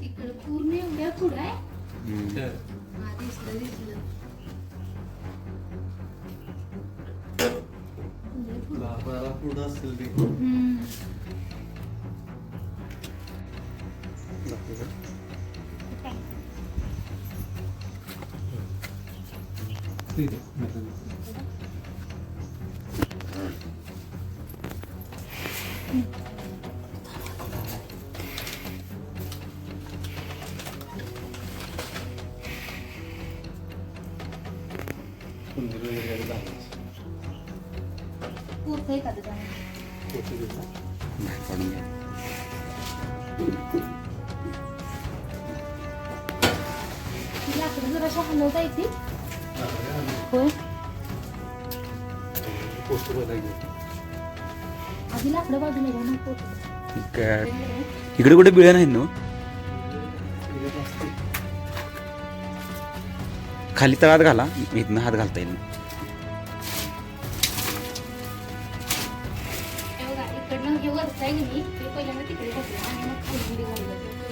तिकडं पूर्ण एवढ्या पुढं आहे. हा दिसलं दिसलं. असेल ते. हम्म. मंदिर वगैरे झालं पोतं बाहेर काढून घ्या. ती लाकडं जराशी हलवता येते होय पोस्ट बघायला आधी लाकडं बाजूला घ्या मग पोतं. इकडे कुठे बिळ नाहीत ना खाली तळात घाला. इथनं हात घालता येईल. इकडनं हे आहे की नाही, ते पहिल्यांदा तिकडे घातलं आणि मग खाली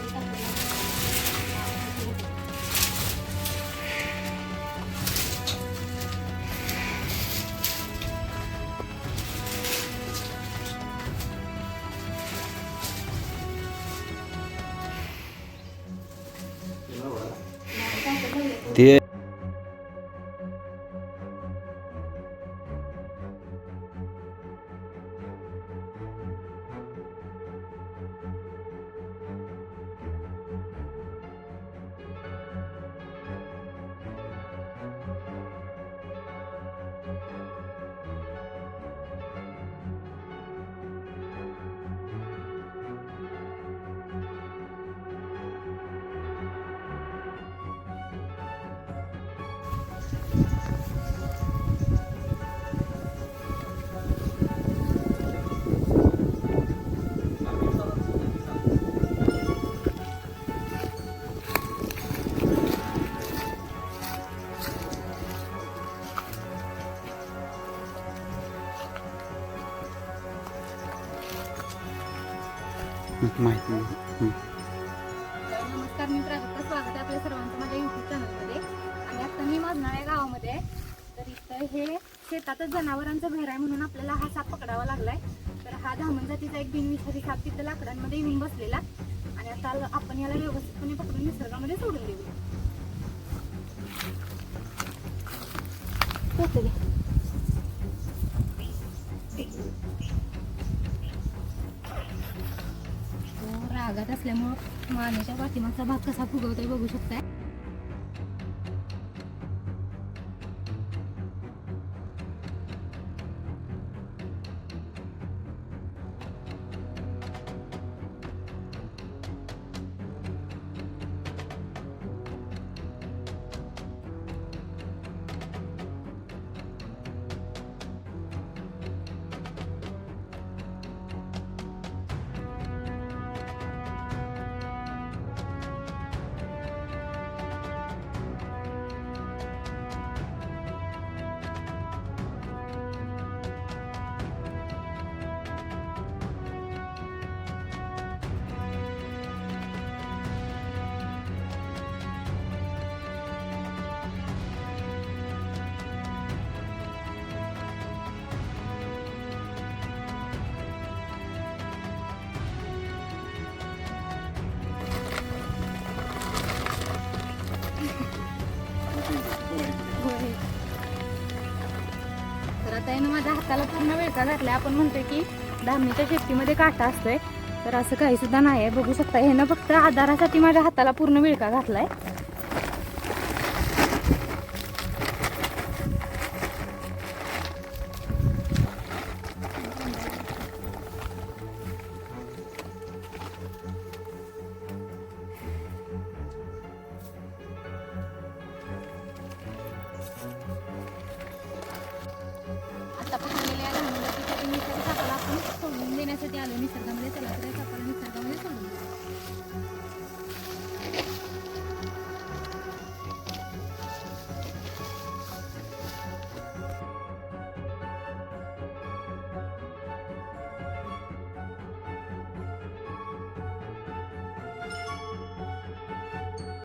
माहिती नाही. नमस्कार मी प्राजक्ता स्वागत आहे आपल्या सर्वांचं माझ्या युट्यूब चॅनलमध्ये आणि आता मी माझनाळ या गावामध्ये आहे तर इथं हे शेतातच जनावरांचं घर आहे म्हणून आपल्याला हा साप पकडावा लागलाय. तर हा धामण जातीचा एक बिनविषारी साप तिथं लाकडांमध्ये येऊन बसलेला. आणि आता आपण याला व्यवस्थितपणे पकडून निसर्गामध्ये सोडून देऊ आघात असल्यामुळं मानेच्या पाठीमागचा भाग कसा फुगवतोय बघू शकताय. तर आता येणं माझ्या हाताला पूर्ण वेळका घातलाय. आपण म्हणतोय की धामणीच्या शेतीमध्ये काटा असतोय. तर असं काही सुद्धा नाही आहे. बघू शकता ह्यानं फक्त आधारासाठी माझ्या हाताला पूर्ण विळका घातलाय. धामणीला तिथे निसर्ग सापाला आपण सोडून देण्यासाठी आलो निसर्गामध्ये चला तर या सापाला निसर्गामध्ये सोडून देऊ.